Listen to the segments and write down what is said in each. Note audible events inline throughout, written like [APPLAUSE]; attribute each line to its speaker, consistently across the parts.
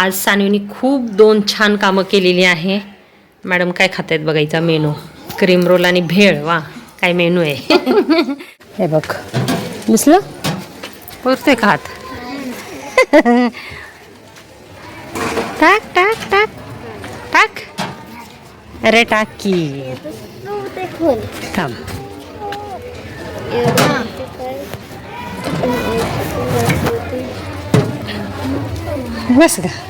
Speaker 1: आज सानवीने खूप दोन छान कामं केलेली आहे. मॅडम काय खात आहेत बघायचा मेनू? क्रीम रोल आणि भेळ. वा काय मेनू आहे? [LAUGHS] हे बघ. दिसलं? पुरते खात [LAUGHS] टाक टाक टाक. टाक. अरे टाक की. थांब. बस का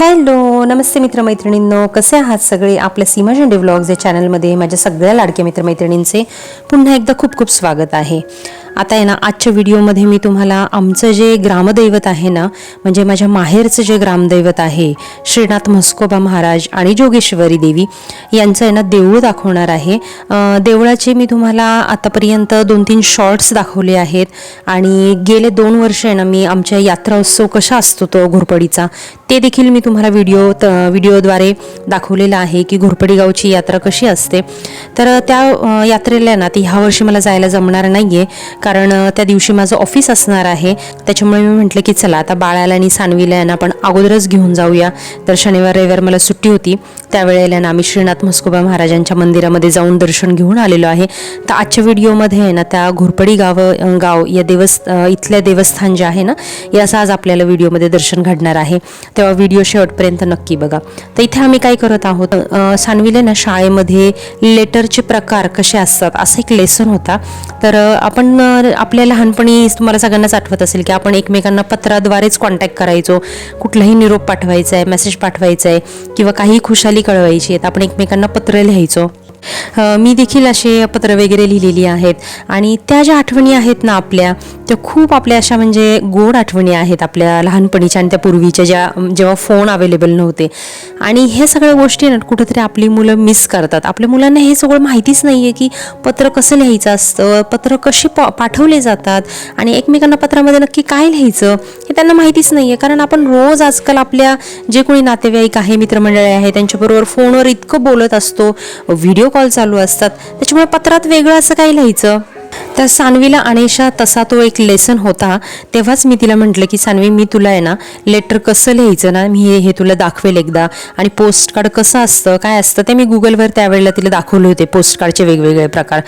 Speaker 1: हॅलो नमस्ते मित्रमैत्रिणींनो. कसे आहात सगळे? आपल्या सीमा झेंडे व्लॉग्स या चॅनलमध्ये माझ्या सगळ्या लाडक्या मित्रमैत्रिणींचे पुन्हा एकदा खूप खूप स्वागत आहे. आता आहे ना आजच्या व्हिडिओमध्ये मी तुम्हाला आमचं जे ग्रामदैवत आहे ना म्हणजे माझ्या माहेरचं जे ग्रामदैवत आहे श्रीनाथ म्हस्कोबा महाराज आणि जोगेश्वरी देवी यांचं आहे ना देऊळ दाखवणार आहे. देवळाचे मी तुम्हाला आतापर्यंत दोन तीन शॉर्ट्स दाखवले आहेत आणि गेले दोन वर्ष आहे ना मी आमच्या यात्रा उत्सव कसा असतो तो घोरपडीचा ते देखील मी तुम्हाला व्हिडिओ त व्हिडिओद्वारे दाखवलेला आहे की घोरपडी गावची यात्रा कशी असते. तर त्या यात्रेला ना ती ह्या वर्षी मला जायला जमणार नाही आहे कारण त्या दिवशी माझं ऑफिस असणार आहे. त्याच्यामुळे मी म्हटलं की चला आता बाळाला आणि सानवीला यांना आपण अगोदरच घेऊन जाऊया. तर शनिवार रविवार मला सुट्टी होती. त्यावेळेला ना आम्ही श्रीनाथ म्हस्कोबा महाराजांच्या मंदिरामध्ये जाऊन दर्शन घेऊन आलेलो आहे. तर आजच्या व्हिडिओमध्ये आहे ना त्या घोरपडी गाव गाव या देवस्थ इथल्या देवस्थान जे आहे ना याचं आज आपल्याला व्हिडिओमध्ये दर्शन घडणार आहे. तेव्हा व्हिडिओ शेवटपर्यंत नक्की बघा. तर इथे आम्ही काय करत आहोत अं, ना शाळेमध्ये लेटरचे प्रकार कसे असतात असा एक लेसन होता. तर आपण आपल्या लहानपणी तुम्हाला सगळ्यांनाच आठवत असेल की आपण एकमेकांना पत्राद्वारेच कॉन्टॅक्ट करायचो. कुठलाही निरोप पाठवायचा आहे मेसेज पाठवायचा आहे किंवा काही खुशाली कळवायची आहेत आपण एकमेकांना पत्र लिहायचो. मी देखील असे पत्र वगैरे लिहिलेली आहेत. आणि त्या ज्या आठवणी आहेत ना आपल्या त्या खूप आपल्या अशा म्हणजे गोड आठवणी आहेत आपल्या लहानपणीच्या आणि त्या पूर्वीच्या ज्या जेव्हा फोन अवेलेबल नव्हते. आणि हे सगळ्या गोष्टी ना कुठंतरी आपली मुलं मिस करतात. आपल्या मुलांना हे सगळं माहितीच नाही आहे की पत्र कसं लिहायचं असतं पत्र कशी प पाठवले जातात आणि एकमेकांना पत्रामध्ये नक्की काय लिहायचं हे त्यांना माहितीच नाही आहे कारण आपण रोज आजकाल आपल्या जे कोणी नातेवाईक आहे मित्रमंडळी आहे त्यांच्याबरोबर फोनवर इतकं बोलत असतो व्हिडिओ कॉल चालू असतात. त्याच्यामुळे पत्रात वेगळं असं काय लिहायचं. तर सानवीला अनेशा तसा तो एक लेसन होता. तेव्हाच मी तिला म्हटलं की सानवी मी तुला आहे ना लेटर कसं लिहायचं ना मी हे तुला दाखवेल एकदा. आणि पोस्ट कार्ड कसं असतं काय असतं ते मी गुगलवर त्यावेळेला तिला दाखवले होते पोस्ट कार्डचे वेगवेगळे प्रकार.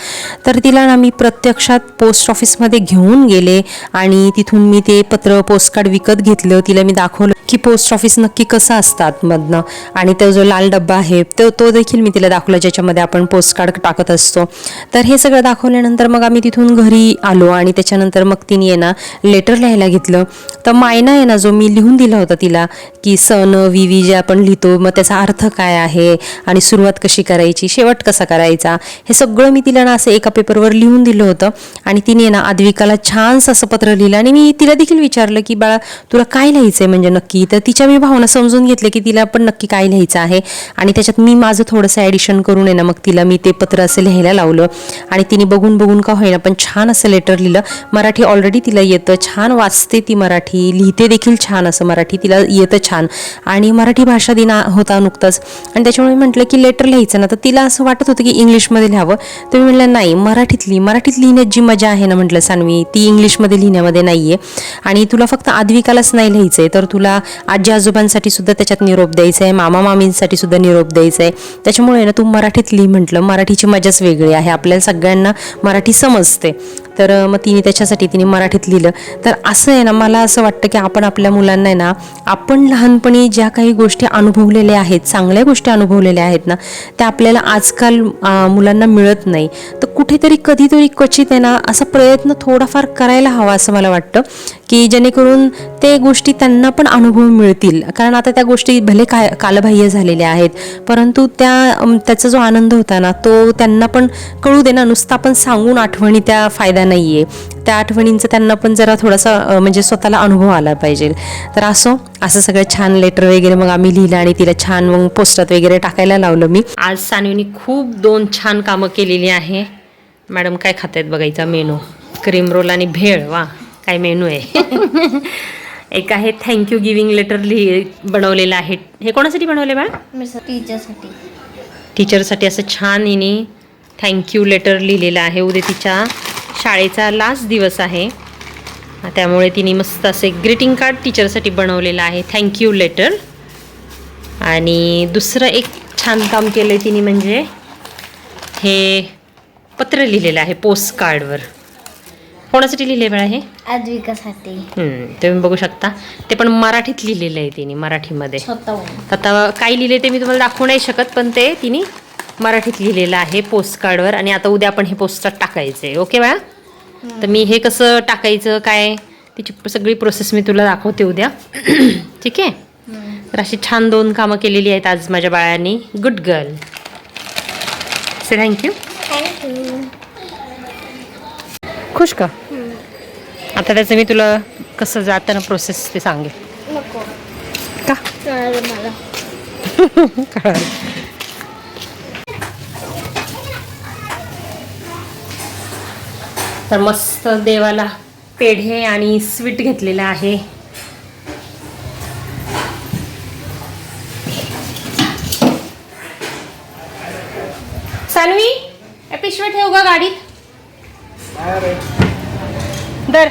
Speaker 1: तर तिला ना मी प्रत्यक्षात पोस्ट ऑफिसमध्ये घेऊन गेले आणि तिथून मी ते पत्र पोस्ट कार्ड विकत घेतलं. तिला मी दाखवलं की पोस्ट ऑफिस नक्की कसं असतं आतमधनं? आणि तो जो लाल डब्बा आहे तो तो देखील मी तिला दाखवला ज्याच्यामध्ये आपण पोस्ट कार्ड टाकत असतो. तर हे सगळं दाखवल्यानंतर मग आम्ही तिथून घरी आलो आणि त्याच्यानंतर मग तिने आहे ना लेटर लिहायला घेतलं. तर मायना आहे ना जो मी लिहून दिला होता तिला की सन विवी जे आपण लिहितो मग त्याचा अर्थ काय आहे आणि सुरुवात कशी करायची शेवट कसा करायचा हे सगळं मी तिला ना असं एका पेपरवर लिहून दिलं होतं. आणि तिने ना आद्विकाला छानसं असं पत्र लिहिलं आणि मी तिला देखील विचारलं की बाळा तुला काय लिहायचं आहे म्हणजे नक्की. तर तिच्या मी भावना समजून घेतले की तिला पण नक्की काय लिहायचं आहे. आणि त्याच्यात मी माझं थोडंसं ॲडिशन करून आहे ना मग तिला मी ते पत्र असं लिहायला लावलं. आणि तिने बघून बघून का होईना. पण छान असं लेटर लिहिलं. मराठी ऑलरेडी तिला येतं. छान वाचते ती मराठी. लिहिते देखील छान असं मराठी. तिला येतं छान. आणि मराठी भाषा दिना होता नुकताच. आणि त्याच्यामुळे म्हटलं की लेटर लिहायचं ना तर तिला असं वाटत होतं की इंग्लिशमध्ये लिहावं. तर मी म्हटलं नाही मराठीत लिही. मराठीत लिहिण्यात जी मजा आहे ना म्हटलं सानवी ती इंग्लिशमध्ये लिहिण्यामध्ये नाही आहे आणि तुला फक्त आद्विकालाच नाही लिहायचं आहे तर तुला आजी आजोबांसाठी सुद्धा त्याच्यात निरोप द्यायचा आहे मामा मामींसाठी सुद्धा निरोप द्यायचा आहे त्याच्यामुळे ना तू मराठीत लिही म्हटलं. मराठीची मजाच वेगळी आहे. आपल्याला सगळ्यांना मराठी समजते तर मग तिने त्याच्यासाठी तिने मराठीत लिहिलं. तर असं आहे ना मला असं वाटतं की आपण आपल्या मुलांना आहे ना आपण लहानपणी ज्या काही गोष्टी अनुभवलेल्या आहेत चांगल्या गोष्टी अनुभवलेल्या आहेत ना त्या आपल्याला आजकाल मुलांना मिळत नाही. तर कुठेतरी कधीतरी क्वचित आहे ना असा प्रयत्न थोडाफार करायला हवा असं मला वाटतं. की जेणेकरून ते गोष्टी त्यांना पण अनुभव मिळतील. कारण आता त्या गोष्टी भले काय कालबाह्य झालेल्या आहेत परंतु त्या त्याचा जो आनंद होता ना तो त्यांना पण कळू दे ना नुसतं आपण सांगून आठवणी त्या फायदा नाही आहे त्या आठवणींचा त्यांना पण जरा थोडासा म्हणजे स्वतःला अनुभव आला पाहिजे. तर असो असं सगळं छान लेटर वगैरे मग आम्ही लिहिलं आणि तिला छान मग पोस्टात वगैरे टाकायला लावलं मी. आज सानवीनी खूप दोन छान कामं केलेली आहे. मॅडम काय खात आहेत बघायचा मेनू. क्रीम रोल आणि भेळ वा. काय मेनू आहे? [LAUGHS] एक आहे थँक्यू गिविंग लेटर लिहि बनवलेलं आहे. हे कोणासाठी बनवले बाळ?
Speaker 2: टीचरसाठी
Speaker 1: टीचरसाठी असं छान हिने थँक्यू लेटर लिहिलेलं आहे. उद्या तिच्या शाळेचा लास्ट दिवस आहे. त्यामुळे तिने मस्त असे ग्रीटिंग कार्ड टीचरसाठी बनवलेलं आहे. थँक्यू लेटर आणि दुसरं एक छान काम केलं आहे तिने म्हणजे हे पत्र लिहिलेलं आहे पोस्ट कार्डवर कोणासाठी लिहिले बाळा हे? तुम्ही बघू शकता. ते पण मराठीत लिहिलेलं आहे तिने मराठीमध्ये. आता काय लिहिले ते मी तुम्हाला दाखवू नाही शकत पण ते तिने मराठीत लिहिलेलं आहे पोस्ट कार्डवर आणि आता उद्या आपण हे पोस्टात टाकायचं आहे ओके बाळा? तर मी हे कसं टाकायचं काय? तिची सगळी प्रोसेस मी तुला दाखवते उद्या. [CLEARS THROAT] ठीक आहे? तर अशी छान दोन कामं केलेली आहेत आज माझ्या बाळांनी. Good girl say thank you
Speaker 2: thank you
Speaker 1: खुश का? आता त्याचं मी तुला कसं जाताना प्रोसेस ते सांगेल. का? [LAUGHS]
Speaker 2: कळालं.
Speaker 1: तर मस्त देवाला पेढे आणि स्वीट घेतलेलं आहे सानवी या पिशव्या ठेव ग गाडीत दर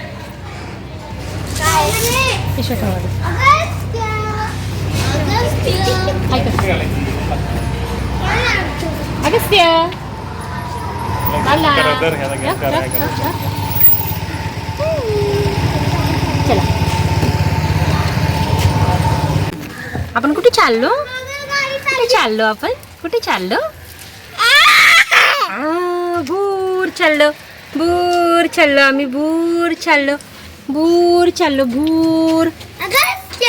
Speaker 1: पिशव्या ठेव गाडीत काय करते अगस्त्य आला. या, या, या, या. चला आपण कुठे चाललो कुठे चाललो आपण कुठे चाललो आ, भूर चाललो भूर चाललो आम्ही भूर चाललो भूर चाललो भूर
Speaker 2: अगस्त्य.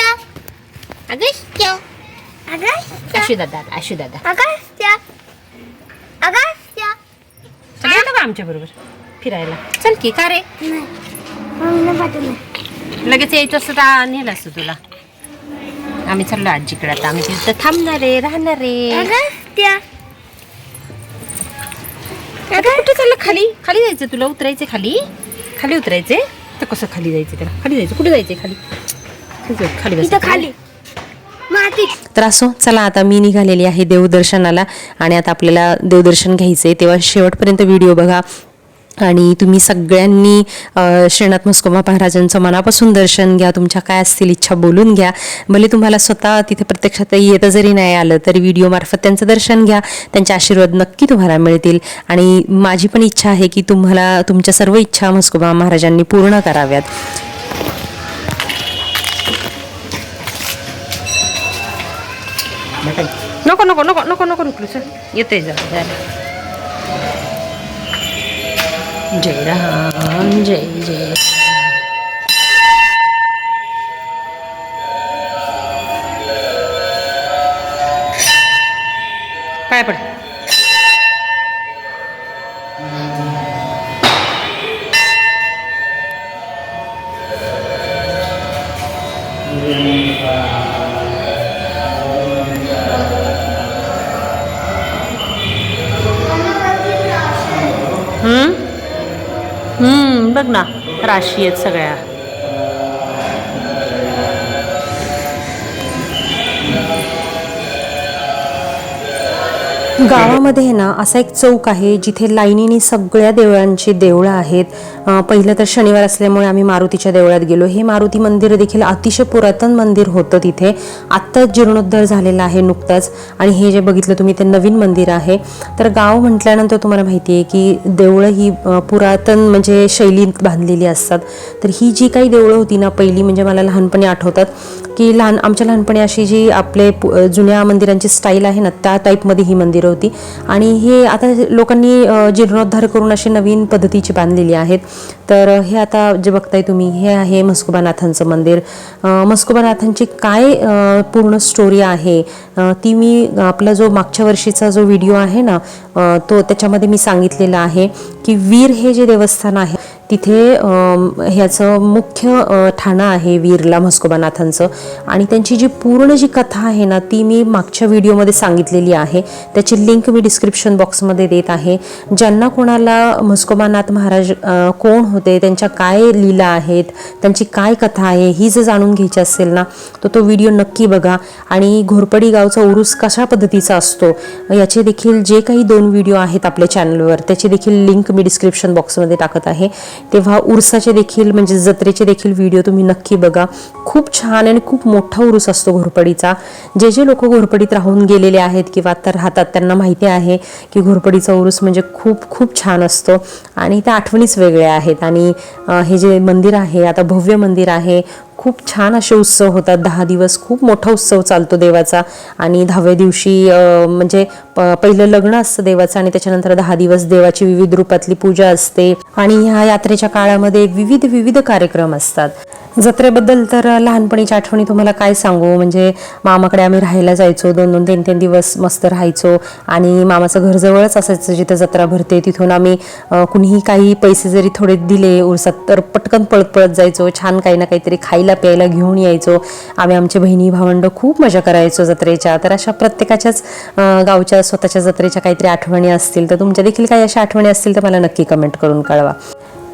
Speaker 2: अगस्त्य. अगस्त्य.
Speaker 1: आशू दादा आशू दादा.
Speaker 2: अगस्त्य. अगस्त्य.
Speaker 1: चल येतो का आमच्या बरोबर फिरायला. चल की का रे? लगेच यायचं असतं तर नेलं असतं तुला. आम्ही चाललो आजीकडे आता. आम्ही तिथं थांबणार आहे राहणार आहे.
Speaker 2: अगस्त्य.
Speaker 1: आता कुठे चाललं खाली खाली जायचं तुला उतरायचं खाली. खाली उतरायचे. तर कसं खाली जायचं त्याला? खाली जायचं. कुठे जायचं खाली? खाली जायचं, खाली बसायचं.
Speaker 2: खाली. मातीत
Speaker 1: तर असो चला आता मी निघालेली आहे देवदर्शनाला आणि आता आपल्याला देवदर्शन घ्यायचं आहे तेव्हा शेवटपर्यंत व्हिडिओ बघा. आणि तुम्ही सगळ्यांनी श्रीनाथ मुस्कोबा महाराजांचं मनापासून दर्शन घ्या तुमच्या काय असतील इच्छा बोलून घ्या भले तुम्हाला स्वतः तिथे प्रत्यक्षात येतं जरी नाही आलं तरी व्हिडिओमार्फत त्यांचं दर्शन घ्या त्यांचे आशीर्वाद नक्की तुम्हाला मिळतील आणि माझी पण इच्छा आहे की तुम्हाला तुमच्या सर्व इच्छा मुस्कोबा महाराजांनी पूर्ण कराव्यात नको नको नको नको नको नको सर येते जा. जय राम जय जय। बघ ना राशी आहेत सगळ्या. गावामध्ये आहे ना असा एक चौक आहे जिथे लाईनीने सगळ्या देवळांची देवळं आहेत. पहिलं तर शनिवार असल्यामुळे आम्ही मारुतीच्या देवळात गेलो. हे मारुती मंदिर देखील अतिशय पुरातन मंदिर होतं तिथे. आत्ताच जीर्णोद्धार झालेला आहे नुकताच. आणि हे जे बघितलं तुम्ही ते नवीन मंदिर आहे. तर गाव म्हटल्यानंतर तुम्हाला माहिती आहे की देवळं ही पुरातन म्हणजे शैलीत बांधलेली असतात. तर ही जी काही देवळं होती ना पहिली म्हणजे मला लहानपणी आठवतात की लहान आमच्या लहानपणी अशी जी आपले पु- जुन्या मंदिरांची स्टाईल आहे ना त्या टाईपमध्ये ही मंदिरं होती. आणि हे आता लोकांनी जीर्णोद्धार करून अशी नवीन पद्धतीची बांधलेली आहेत. तर हे आता जे बघताय तुम्ही हे आहे म्हस्कोबानाथांचं मंदिर. अ, म्हस्कोबानाथांची काय पूर्ण स्टोरी आहे? ती मी आपला जो मागच्या वर्षीचा जो व्हिडिओ आहे ना तो त्याच्यामध्ये मी सांगितलेला आहे की वीर हे जे देवस्थान आहे तिथे ह्याचं मुख्य ठाणं आहे वीरला म्हस्कोबानाथांचं. आणि त्यांची जी पूर्ण जी कथा आहे ना ती मी मागच्या व्हिडिओमध्ये सांगितलेली आहे. त्याची लिंक मी डिस्क्रिप्शन बॉक्समध्ये देत आहे. ज्यांना कोणाला म्हस्कोबानाथ महाराज कोण होते त्यांच्या काय लीला आहेत त्यांची काय कथा आहे ही जर जाणून घ्यायची असेल ना तर तो व्हिडिओ नक्की बघा. आणि घोरपडी गावचा उरूस कशा पद्धतीचा असतो याचे देखील जे काही दोन व्हिडिओ आहेत आपल्या चॅनलवर त्याची देखील लिंक मी डिस्क्रिप्शन बॉक्समध्ये टाकत आहे. तेव्हा उरसाचे देखील म्हणजे जत्रेचे देखील व्हिडिओ तुम्ही नक्की बघा. खूप छान आणि खूप मोठा उरूस असतो घोरपडीचा. जे जे लोक घोरपडीत राहून गेलेले आहेत किंवा आता राहतात त्यांना माहिती आहे की घोरपडीचा उरूस म्हणजे खूप खूप छान असतो. आणि त्या आठवणीच वेगळ्या आहेत. आणि हे जे मंदिर आहे आता भव्य मंदिर आहे खूप छान असे उत्सव होतात. दहा दिवस खूप मोठा उत्सव चालतो देवाचा. आणि दहाव्या दिवशी म्हणजे पहिलं लग्न असतं देवाचं आणि त्याच्यानंतर दहा दिवस देवाची विविध रूपातली पूजा असते. आणि ह्या यात्रेच्या काळामध्ये विविध विविध कार्यक्रम असतात. जत्रेबद्दल तर लहानपणीच्या आठवणी तुम्हाला काय सांगू? म्हणजे मामाकडे आम्ही राहायला जायचो दोन दोन तीन तीन दिवस मस्त राहायचो आणि मामाचं घर जवळच असायचं जिथं जत्रा भरते. तिथून आम्ही कुणीही काही पैसे जरी थोडे दिले उरसात तर पटकन पळत पळत जायचो. छान काही ना काहीतरी खायला प्यायला घेऊन यायचो. आम्ही आमचे बहिणी भावंड खूप मजा करायचो जत्रेच्या. तर अशा प्रत्येकाच्याच गावच्या स्वतःच्या जत्रेच्या काहीतरी आठवणी असतील तर तुमच्या देखील काही अशा आठवणी असतील तर मला नक्की कमेंट करून कळवा.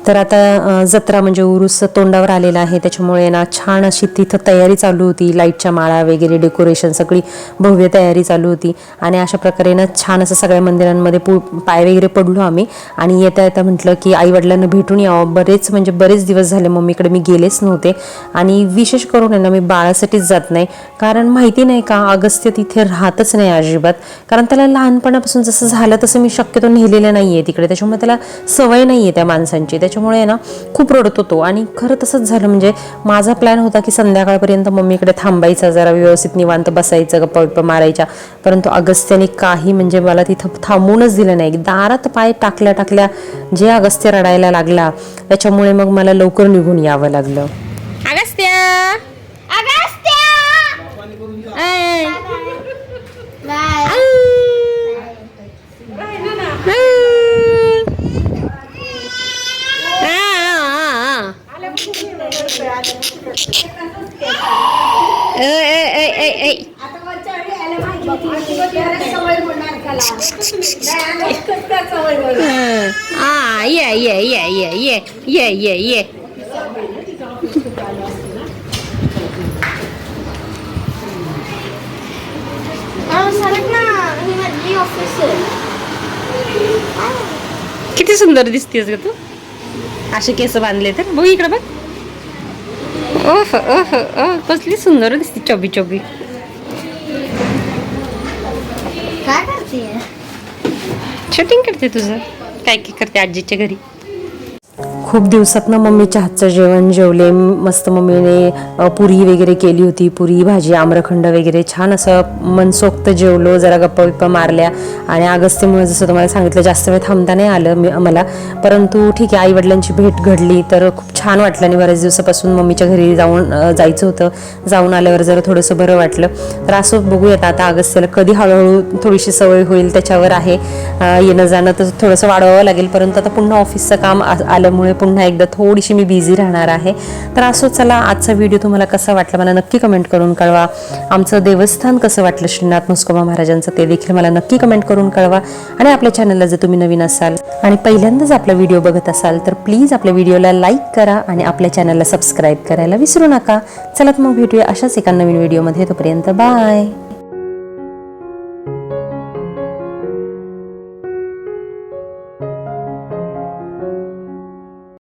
Speaker 1: तर आता जत्रा म्हणजे उरूस तोंडावर आलेला आहे. त्याच्यामुळे ना छान अशी तिथं तयारी चालू होती. लाईटच्या माळा वगैरे डेकोरेशन सगळी भव्य तयारी चालू होती. आणि अशा प्रकारे ना छान असं सगळ्या मंदिरांमध्ये पु पाय वगैरे पडलो आम्ही. आणि येता येता म्हटलं की आई वडिलांना भेटून यावं. बरेच म्हणजे बरेच दिवस झाले मम्मीकडे मी गेलेच नव्हते. आणि विशेष करून आहे ना मी बाळासाठीच जात नाही. कारण माहिती नाही का अगस्त्य तिथे राहतच नाही अजिबात. कारण त्याला लहानपणापासून जसं झालं तसं मी शक्यतो नेलेलं नाही आहे तिकडे. त्याच्यामुळे त्याला सवय नाही आहे त्या माणसांची. त्याच्या त्याच्यामुळे ना खूप रडत होतो. आणि खरं तसंच झालं म्हणजे माझा प्लॅन होता की संध्याकाळपर्यंत मम्मीकडे थांबायचा जरा व्यवस्थित निवांत बसायचं गप्पा बिप्पा मारायच्या. परंतु अगस्त्याने काही म्हणजे मला तिथं थांबूनच दिलं नाही. दारात पाय टाकल्या टाकल्या जे अगस्त्य रडायला लागला त्याच्यामुळे मग मला लवकर निघून यावं लागलं.
Speaker 2: अगस्त्य! अगस्त्य! हं. आ, ये ये ये ये ये ये ये ये. किती सुंदर दिसतेस ग तू. असे केस बांधले तर बघ इकडे बघ. ओह ओह ओह कसली सुंदर दिसते चोबी चोबी काय करते
Speaker 1: शूटिंग करते तुझं काय काय करते आजीच्या घरी खूप दिवसातनं मम्मीच्या हातचं जेवण जेवले मस्त मम्मीने पुरी वगैरे केली होती पुरी भाजी आम्रखंड वगैरे. छान असं मनसोक्त जेवलो जरा गप्पा बिप्पा मारल्या. आणि अगस्त्यमुळे जसं तुम्हाला सांगितलं जास्त वेळ थांबता नाही आलं मी मला. परंतु ठीक आहे आईवडिलांची भेट घडली तर खूप छान वाटलं. आणि बऱ्याच दिवसापासून मम्मीच्या घरी जाऊन जायचं होतं. जाऊन आल्यावर जरा थोडंसं बरं वाटलं. तर असं बघूयात आता अगस्त्यला कधी हळूहळू थोडीशी सवय होईल त्याच्यावर आहे. येणं जाणं तर थोडंसं वाढवावं लागेल. परंतु आता पुन्हा ऑफिसचं काम आ- आल्यामुळे पुन्हा एकदा थोडीशी मी बिझी राहणार आहे. तर असो चला आजचा व्हिडिओ तुम्हाला कसा वाटला मला नक्की कमेंट करून कळवा. आमचं देवस्थान कसं वाटलं श्रीनाथ मुस्कोबा महाराजांचं ते देखील मला नक्की कमेंट करून कळवा. आणि आपल्या चॅनलला जर तुम्ही नवीन असाल आणि पहिल्यांदाच आपला व्हिडिओ बघत असाल तर प्लीज आपल्या व्हिडिओला लाईक करा आणि आपल्या चॅनलला सबस्क्राईब करायला विसरू नका. चला तर मग भेटूया अशाच एका नवीन व्हिडिओमध्ये तोपर्यंत बाय